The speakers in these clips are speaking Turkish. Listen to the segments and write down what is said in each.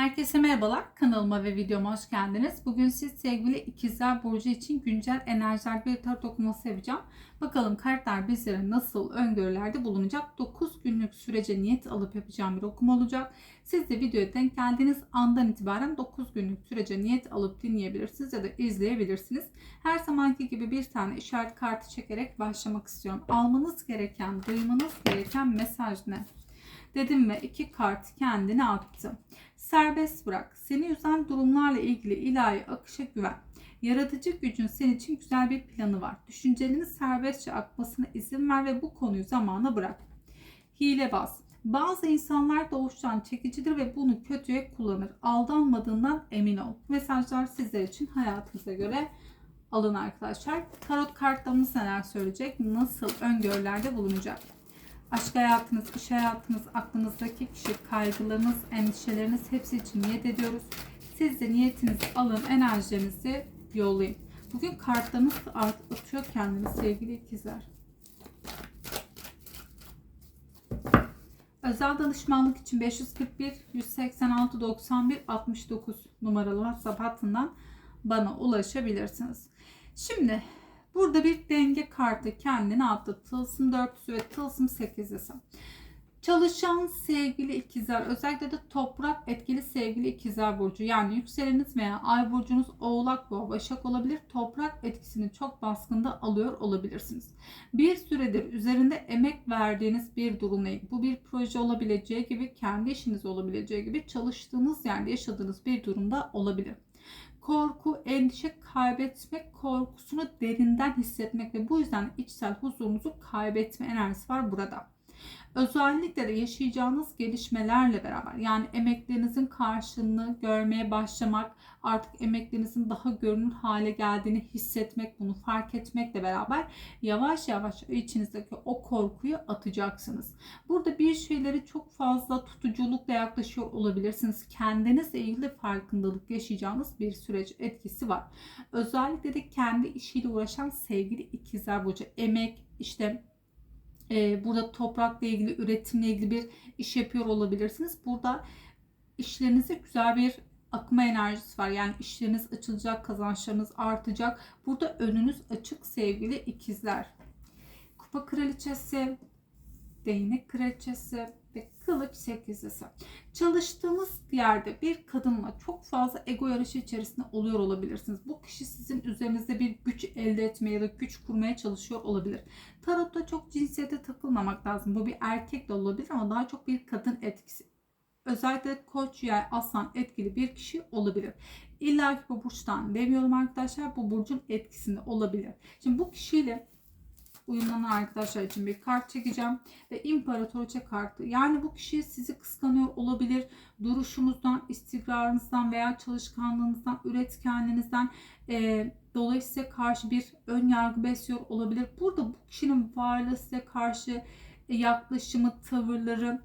Herkese merhabalar. Kanalıma ve videoma hoş geldiniz. Bugün siz sevgili ikizler burcu için güncel enerjiler bir tarot okuması yapacağım. Bakalım kartlar bizlere nasıl öngörülerde bulunacak. 9 günlük sürece niyet alıp yapacağım bir okuma olacak. Siz de videoya denk geldiğiniz andan itibaren 9 günlük sürece niyet alıp dinleyebilirsiniz ya da izleyebilirsiniz. Her zamanki gibi bir tane işaret kartı çekerek başlamak istiyorum. Almanız gereken, duymanız gereken mesaj ne? Dedim ve iki kart kendine attı. Serbest bırak. Seni üzen durumlarla ilgili ilahi akışa güven. Yaratıcı gücün senin için güzel bir planı var. Düşüncelerinin serbestçe akmasına izin ver ve bu konuyu zamana bırak. Hilebaz. Bazı insanlar doğuştan çekicidir ve bunu kötüye kullanır. Aldanmadığından emin ol. Mesajlar sizler için hayatınıza göre alın arkadaşlar. Tarot kartlarımız neler söyleyecek? Nasıl öngörülerde bulunacak? Aşk hayatınız, iş hayatınız, aklınızdaki kişi, kaygılarınız, endişeleriniz hepsi için niyet ediyoruz. Siz de niyetinizi alın, enerjilerinizi yollayın. Bugün kartlarınız art atıyor kendini sevgili ikizler. Özel danışmanlık için 541 186 91 69 numaralı WhatsApp hattından bana ulaşabilirsiniz. Şimdi Burada bir denge kartı kendine attı. Tılsım 4'lüsü ve tılsım 8'lisi. Çalışan sevgili ikizler özellikle de toprak etkili sevgili ikizler burcu yani yükseleniniz veya ay burcunuz oğlak boğa başak olabilir. Toprak etkisini çok baskında alıyor olabilirsiniz. Bir süredir üzerinde emek verdiğiniz bir durumla bu bir proje olabileceği gibi kendi işiniz olabileceği gibi çalıştığınız yerde yaşadığınız bir durumda olabilir korku, endişe kaybetmek korkusunu derinden hissetmek ve bu yüzden içsel huzurunuzu kaybetme enerjisi var burada. Özellikle de yaşayacağınız gelişmelerle beraber yani emeklerinizin karşılığını görmeye başlamak, artık emeklerinizin daha görünür hale geldiğini hissetmek, bunu fark etmekle beraber yavaş yavaş içinizdeki o korkuyu atacaksınız. Burada bir şeyleri çok fazla tutuculukla yaklaşıyor olabilirsiniz. Kendinizle ilgili farkındalık yaşayacağınız bir süreç etkisi var. Özellikle de kendi işiyle uğraşan sevgili ikizler burcu emek, işte e, burada toprakla ilgili, üretimle ilgili bir iş yapıyor olabilirsiniz. Burada işlerinize güzel bir akma enerjisi var. Yani işleriniz açılacak, kazançlarınız artacak. Burada önünüz açık sevgili ikizler. Kupa kraliçesi, değnek kraliçesi, ve kılıç sekizlisi. Çalıştığınız yerde bir kadınla çok fazla ego yarışı içerisinde oluyor olabilirsiniz. Bu kişi sizin üzerinizde bir güç elde etmeye ya da güç kurmaya çalışıyor olabilir. Tarotta çok cinsiyete takılmamak lazım. Bu bir erkek de olabilir ama daha çok bir kadın etkisi. Özellikle koç yay aslan etkili bir kişi olabilir. İlla ki bu burçtan demiyorum arkadaşlar. Bu burcun etkisinde olabilir. Şimdi bu kişiyle uyumlanan arkadaşlar için bir kart çekeceğim. Ve imparatoriçe kartı. Yani bu kişi sizi kıskanıyor olabilir. Duruşunuzdan, istikrarınızdan veya çalışkanlığınızdan, üretkenliğinizden e, dolayısıyla karşı bir ön yargı besliyor olabilir. Burada bu kişinin varlığı size karşı e, yaklaşımı, tavırları,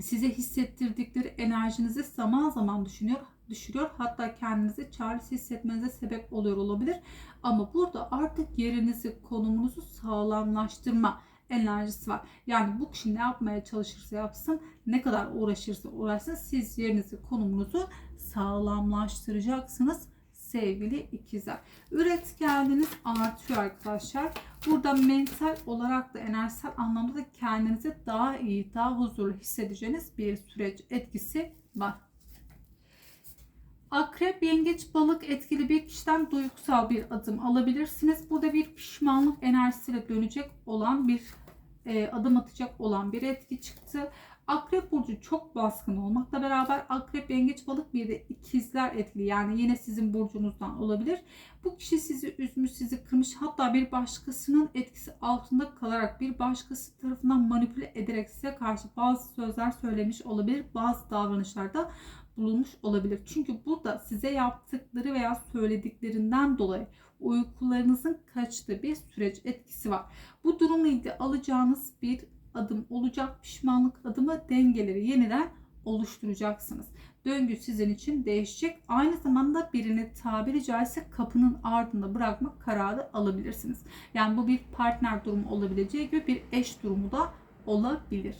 size hissettirdikleri enerjinizi zaman zaman düşünüyor düşürüyor. Hatta kendinizi çaresiz hissetmenize sebep oluyor olabilir. Ama burada artık yerinizi, konumunuzu sağlamlaştırma enerjisi var. Yani bu kişi ne yapmaya çalışırsa yapsın, ne kadar uğraşırsa uğraşsın siz yerinizi, konumunuzu sağlamlaştıracaksınız sevgili ikizler. Üretkenliğiniz artıyor arkadaşlar. Burada mental olarak da enerjisel anlamda da kendinizi daha iyi, daha huzurlu hissedeceğiniz bir süreç etkisi var. Akrep, yengeç, balık etkili bir kişiden duygusal bir adım alabilirsiniz. Burada bir pişmanlık enerjisiyle dönecek olan bir e, adım atacak olan bir etki çıktı. Akrep burcu çok baskın olmakla beraber akrep, yengeç, balık bir de ikizler etkili. Yani yine sizin burcunuzdan olabilir. Bu kişi sizi üzmüş, sizi kırmış. Hatta bir başkasının etkisi altında kalarak bir başkası tarafından manipüle ederek size karşı bazı sözler söylemiş olabilir. Bazı davranışlarda bulunmuş olabilir. Çünkü burada size yaptıkları veya söylediklerinden dolayı uykularınızın kaçtığı bir süreç etkisi var. Bu durumla ilgili alacağınız bir adım olacak. Pişmanlık adımı dengeleri yeniden oluşturacaksınız. Döngü sizin için değişecek. Aynı zamanda birini tabiri caizse kapının ardında bırakmak kararı alabilirsiniz. Yani bu bir partner durumu olabileceği gibi bir eş durumu da olabilir.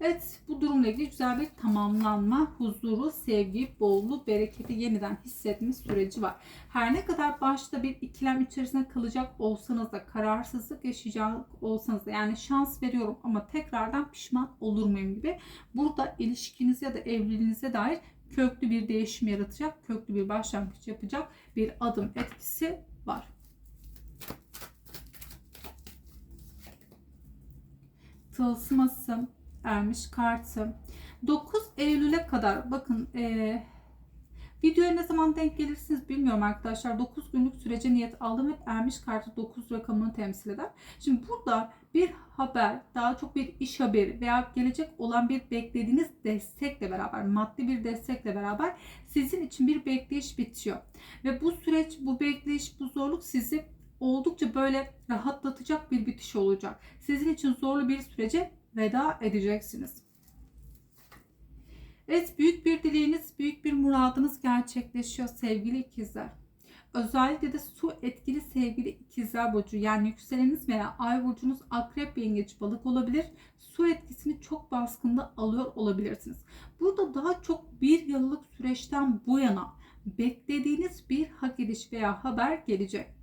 Evet bu durumla ilgili güzel bir tamamlanma, huzuru, sevgi, bolluğu, bereketi yeniden hissetme süreci var. Her ne kadar başta bir ikilem içerisinde kalacak olsanız da kararsızlık yaşayacak olsanız da yani şans veriyorum ama tekrardan pişman olur muyum gibi burada ilişkinize ya da evliliğinize dair köklü bir değişim yaratacak, köklü bir başlangıç yapacak bir adım etkisi var. Tılsıması, ermiş kartı. 9 Eylül'e kadar bakın e, videoya ne zaman denk gelirsiniz bilmiyorum arkadaşlar. 9 günlük sürece niyet aldım. Hep ermiş kartı 9 rakamını temsil eder. Şimdi burada bir haber, daha çok bir iş haberi veya gelecek olan bir beklediğiniz destekle beraber, maddi bir destekle beraber sizin için bir bekleyiş bitiyor. Ve bu süreç, bu bekleyiş, bu zorluk sizi oldukça böyle rahatlatacak bir bitiş olacak. Sizin için zorlu bir sürece veda edeceksiniz. Evet büyük bir dileğiniz, büyük bir muradınız gerçekleşiyor sevgili ikizler. Özellikle de su etkili sevgili ikizler burcu yani yükseleniniz veya ay burcunuz akrep yengeç balık olabilir. Su etkisini çok baskında alıyor olabilirsiniz. Burada daha çok bir yıllık süreçten bu yana beklediğiniz bir hak ediş veya haber gelecek.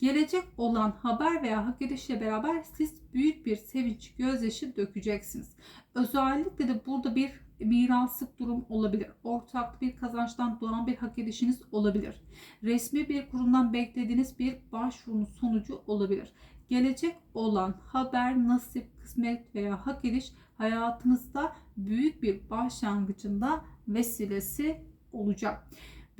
Gelecek olan haber veya hak edişle beraber siz büyük bir sevinç, gözyaşı dökeceksiniz. Özellikle de burada bir miraslık durum olabilir. Ortak bir kazançtan doğan bir hak edişiniz olabilir. Resmi bir kurumdan beklediğiniz bir başvurunun sonucu olabilir. Gelecek olan haber, nasip, kısmet veya hak ediş hayatınızda büyük bir başlangıcında vesilesi olacak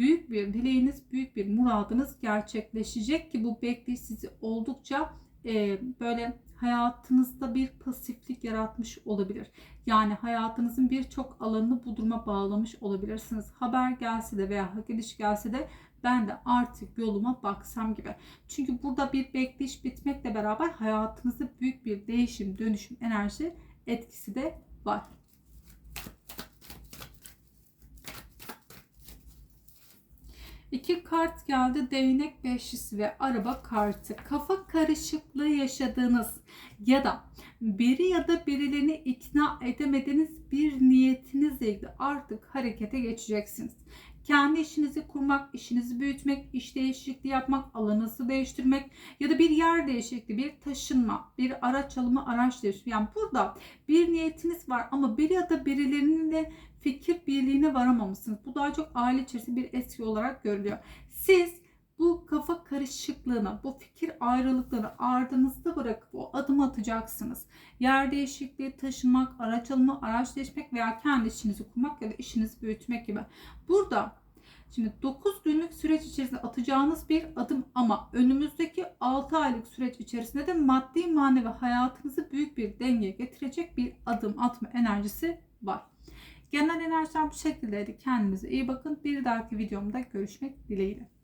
büyük bir dileğiniz, büyük bir muradınız gerçekleşecek ki bu bekleyiş sizi oldukça e, böyle hayatınızda bir pasiflik yaratmış olabilir. Yani hayatınızın birçok alanını bu duruma bağlamış olabilirsiniz. Haber gelse de veya hak ediş gelse de ben de artık yoluma baksam gibi. Çünkü burada bir bekleyiş bitmekle beraber hayatınızda büyük bir değişim, dönüşüm, enerji etkisi de var. İki kart geldi. Değnek beşlisi ve araba kartı. Kafa karışıklığı yaşadığınız ya da biri ya da birilerini ikna edemediğiniz bir niyetinizle ilgili artık harekete geçeceksiniz. Kendi işinizi kurmak, işinizi büyütmek, iş değişikliği yapmak, alanınızı değiştirmek ya da bir yer değişikliği, bir taşınma, bir araç alımı, araç değiştirme. Yani burada bir niyetiniz var ama bir ya da birilerinle fikir birliğine varamamışsınız. Bu daha çok aile içerisinde bir eski olarak görülüyor. Siz bu kafa karışıklığını, bu fikir ayrılıklarını ardınızda bırakıp o adım atacaksınız. Yer değişikliği, taşınmak, araç alımı, araç değişmek veya kendi işinizi kurmak ya da işinizi büyütmek gibi. Burada Şimdi 9 günlük süreç içerisinde atacağınız bir adım ama önümüzdeki 6 aylık süreç içerisinde de maddi manevi hayatınızı büyük bir denge getirecek bir adım atma enerjisi var. Genel enerjiler bu şekildeydi. Kendinize iyi bakın. Bir dahaki videomda görüşmek dileğiyle.